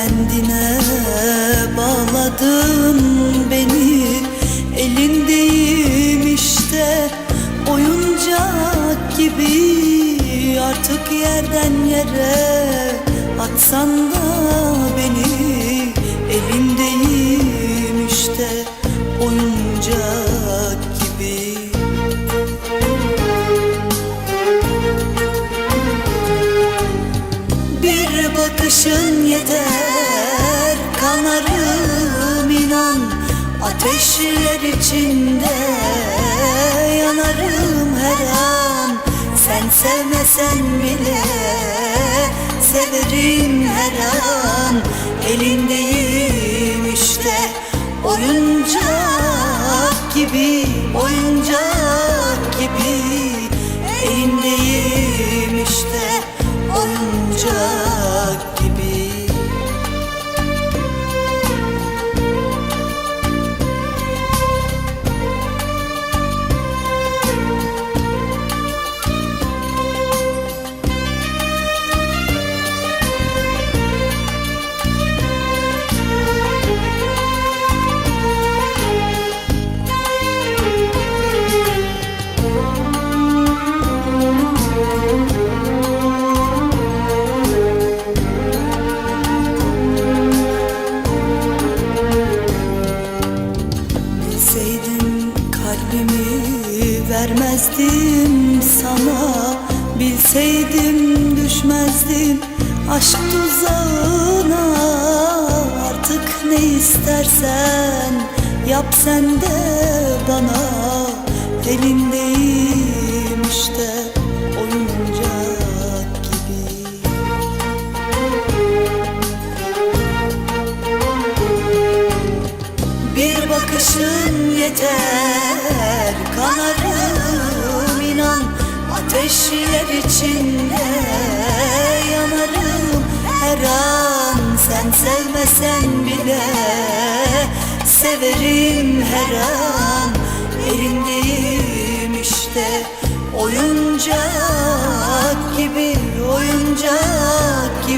kendine bağladın beni. Elindeyim işte oyuncak gibi. Artık yerden yere atsan da beni. Elindeyim işte oyuncak gibi. Bir bakışın yeter inan Ateşler içinde yanarım her an. Sen sevmesen bile severim her an. Elindeyim işte oyuncak gibi Oyuncak kalbimi vermezdim sana. Bilseydim düşmezdim aşk tuzağına. Artık ne istersen yap sen de bana. Elindeyim işte oyuncak gibi. Bir bakışın yeter Ateşler içinde yanarım. Her an Sen sevmesen bile severim her an. Elindeyim işte oyuncak gibi oyuncak